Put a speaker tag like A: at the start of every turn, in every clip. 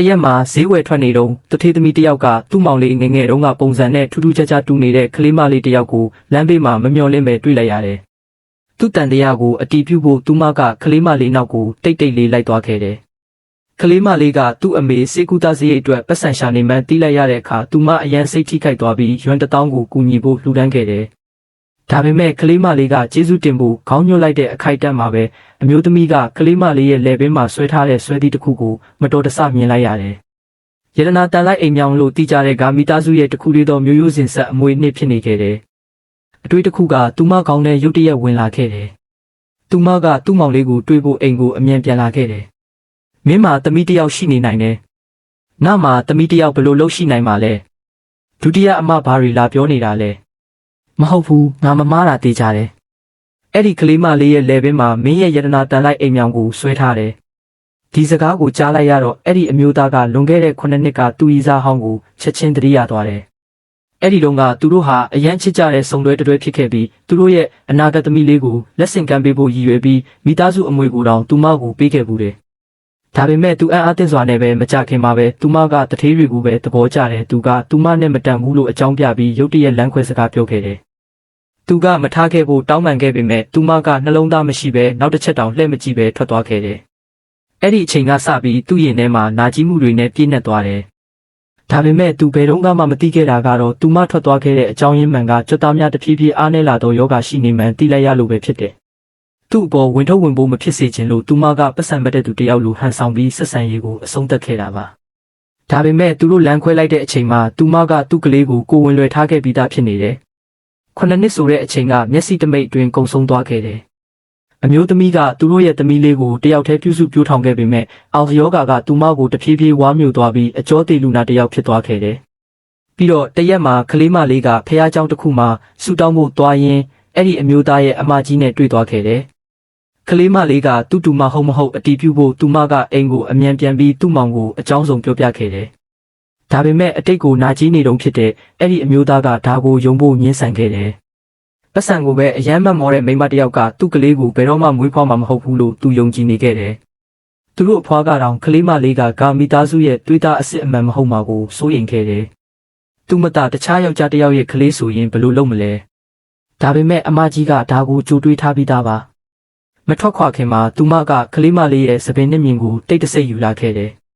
A: တရက်မှာဈေးဝယ်ထွက်နေတော့တထေးသမီးတစ်ယောက်ကသူ့မောင်လေးငယ်ငယ်တုန်းကပုံစံနဲ့ထူးထူးခြားခြားတူနေတဲ့ကလေးမလေးတစ်ယောက်ကိုလမ်းဘေးမှာမမျှော်လင့်ပဲတွေ့လိုက်ရတယ်။သူ့တန်တရားကိုအတီးပြုတ်ဖို့သူမကကလေးမလေးနောက်ကိုတိတ်တိတ်လေးလိုက်သွားခဲ့တယ်။ကလေးမလေးကသူ့အမေစေကူသားစရိတ်အတွက်ပတ်စံရှာနေမှန်းတီးလိုက်ရတဲ့အခါသူမအရန်စိတ်ထိခိုက်သွားပြီးရွမ်တစ်တောင်းကိုကူညီဖို့လှူဒန်းခဲ့တယ်။ ဒါပေမဲ့ကလေးမလေးကကျေးဇူးတင်ဖို့ခေါင်းညွှတ်လိုက်တဲ့အခိုက်အတန့်မှာပဲအမျိုးသမီးကကလေးမလေးရဲ့လယ်ပင်မှာဆွဲထားတဲ့ဆွဲသီးတစ်ခုကိုမတော်တဆမြင်လိုက်ရတယ်။ရတနာတန်လိုက်အိမ်မြောင်လို့တီးကြတဲ့ဂါမီသားစုရဲ့တစ်ခုလေးသောမျိုးရိုးစင်ဆက်အမွေနှစ်ဖြစ်နေခဲ့တယ်။အတွေ့တစ်ခုကသူမကောင်းတဲ့ရုတ်တရက်ဝင်လာခဲ့တယ်။သူမကသူ့မောင်လေးကိုတွေ့ဖို့အိမ်ကိုအမြန်ပြန်လာခဲ့တယ်။မင်းမှာသမီးတစ်ယောက်ရှိနေနိုင်တယ်။ငါမှာသမီးတစ်ယောက်ဘယ်လိုလုပ်ရှိနိုင်မှာလဲ။ဒုတိယအမဘာရီလာပြောနေတာလဲ။ မဟုတ်ဘူးငါမမားတာတေးကြတယ်။အဲ့ဒီကလေးမလေးရဲ့လယ်ပင်မှာမင်းရဲ့ယတနာတန်လိုက်အိမ်မြောင်ကိုဆွဲထားတယ်။ဒီစကားကိုကြားလိုက်ရတော့အဲ့ဒီအမျိုးသားကလွန်ခဲ့တဲ့9နှစ်ကသူ့ဤစားဟောင်းကိုချက်ချင်းတရိယာသွားတယ်။အဲ့ဒီတုန်းကသူတို့ဟာအရန်ချစ်ကြတဲ့ဆုံတွဲတွဲဖြစ်ခဲ့ပြီးသူတို့ရဲ့အနာဂတ်သမီးလေးကိုလက်ဆင့်ကမ်းပေးဖို့ရည်ရွယ်ပြီးမိသားစုအမွေကိုတောင်သူမကိုပေးခဲ့ဘူးတယ်။ဒါပေမဲ့သူအံ့အားသင့်စွာနဲ့ပဲမကြခင်မှာပဲသူမကတထေးတွေကိုပဲသဘောကျတယ်သူကသူမနဲ့မတန်ဘူးလို့အကြောင်းပြပြီးရုတ်တရက်လမ်းခွဲစကားပြောခဲ့တယ်။ သူကမထားခဲ့ဖို့တောင်းပန်ခဲ့ပေမဲ့သူမကနှလုံးသားမရှိဘဲနောက်တစ်ချက်တောင်လှည့်မကြည့်ဘဲထွက်သွားခဲ့တယ်။အဲ့ဒီအချိန်ကစပြီးသူ့ရင်ထဲမှာနာကျင်မှုတွေနဲ့ပြည့်နှက်သွားတယ်။ဒါပေမဲ့သူဘယ်တော့မှမသိခဲ့တာကတော့သူမထွက်သွားခဲ့တဲ့အကြောင်းရင်းမှန်ကကြွတ်သားများတဖြည်းဖြည်းအားနည်းလာသောယောဂရှိနေမှန်သိလိုက်ရလို့ပဲဖြစ်တယ်။သူ့အပေါ်ဝင်ထုတ်ဝင်ဖို့မဖြစ်စေချင်လို့သူမကပတ်စံပတ်တဲ့သူတယောက်လိုဟန်ဆောင်ပြီးဆက်ဆံရေးကိုအဆုံးသတ်ခဲ့တာပါ။ဒါပေမဲ့သူတို့လမ်းခွဲလိုက်တဲ့အချိန်မှာသူမကသူ့ကလေးကိုကိုယ်ဝင်လွယ်ထားခဲ့ပြီးသားဖြစ်နေတယ်။ ခုနှစ်နှစ်ဆိုတဲ့အချိန်ကမျက်စိတမိတ်အတွင်းကုံဆုံးသွားခဲ့တယ်။အမျိုးသမီးကသူတို့ရဲ့သမီးလေးကိုတယောက်တည်းပြုစုပြောထောင်ခဲ့ပေမဲ့အော်ယောဂါကသူမကိုတဖြည်းဖြည်းဝါမျိုးသွားပြီးအကျော်သေးလူနာတယောက်ဖြစ်သွားခဲ့တယ်။ပြီးတော့တရက်မှာကလေးမလေးကဖះเจ้าတစ်ခုမှာဆူတောင်းဖို့သွားရင်းအဲ့ဒီအမျိုးသားရဲ့အမကြီးနဲ့တွေ့သွားခဲ့တယ်။ကလေးမလေးကသူ့တူမဟုတ်မဟုတ်အတီးပြုဖို့သူမကအိမ်ကိုအမြန်ပြန်ပြီးသူ့မောင်ကိုအကြောင်းစုံပြောပြခဲ့တယ်။ ဒါပေမဲ့အတိတ်ကိုနာကြီးနေတုံဖြစ်တဲ့အဲ့ဒီအမျိုးသားကဒါကိုယုံဖို့ညှင်းဆန်ခဲ့တယ်။ပတ်စံကိုပဲအယမ်းမတ်မောတဲ့မိန်းမတစ်ယောက်ကသူ့ကလေးကိုဘယ်တော့မှမွေးဖွားမှာမဟုတ်ဘူးလို့သူယုံကြည်နေခဲ့တယ်။သူတို့အဖွားကတောင်ကလေးမလေးကဂါမီသားစုရဲ့တွေးသားအစ်စ်အမှန်မဟုတ်မှာကိုစိုးရိမ်ခဲ့တယ်။သူမတာတခြားယောက်ျားတစ်ယောက်ရဲ့ကလေးဆိုရင်ဘယ်လိုလုပ်မလဲ။ဒါပေမဲ့အမကြီးကဒါကိုကြိုတွေးထားပြီးသားပါ။မထွက်ခွာခင်မှာသူမကကလေးမလေးရဲ့သပင်နဲ့မြင်ကိုတိတ်တဆိတ်ယူလာခဲ့တယ်။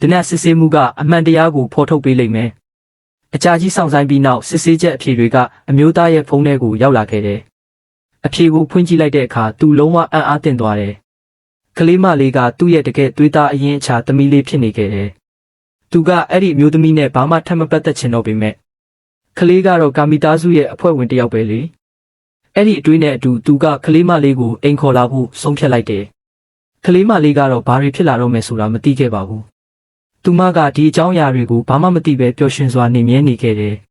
A: ဒီနေ့စစ်ဆေးမှုကအမှန်တရားကိုဖော်ထုတ်ပေးလိမ့်မယ်။အကြာကြီးစောင့်ဆိုင်ပြီးနောက်စစ်ဆေးချက်အဖြေတွေကအမျိုးသားရဲ့ဖုန်းထဲကိုရောက်လာခဲ့တယ်။အဖြေကိုဖွင့်ကြည့်လိုက်တဲ့အခါသူလုံးဝအံ့အားသင့်သွားတယ်။ကလေးမလေးကသူ့ရဲ့တကယ်သွေးသားအရင်အခြားသမီးလေးဖြစ်နေခဲ့တယ်။သူကအဲ့ဒီအမျိုးသမီးနဲ့ဘာမှထပ်မပတ်သက်ချင်တော့ပေမဲ့ကလေးကတော့ကာမီသားစုရဲ့အဖွဲ့ဝင်တစ်ယောက်ပဲလေ။အဲ့ဒီအတွေးနဲ့အတူသူကကလေးမလေးကိုအိမ်ခေါ်လာဖို့ဆုံးဖြတ်လိုက်တယ်။ကလေးမလေးကတော့ဘာတွေဖြစ်လာတော့မယ်ဆိုတာမသိခဲ့ပါဘူး။ သူမကဒီအကြောင်းအရာတွေကိုဘာမှမသိပဲပျော်ရွှင်စွာနေမြဲနေခဲ့တယ်။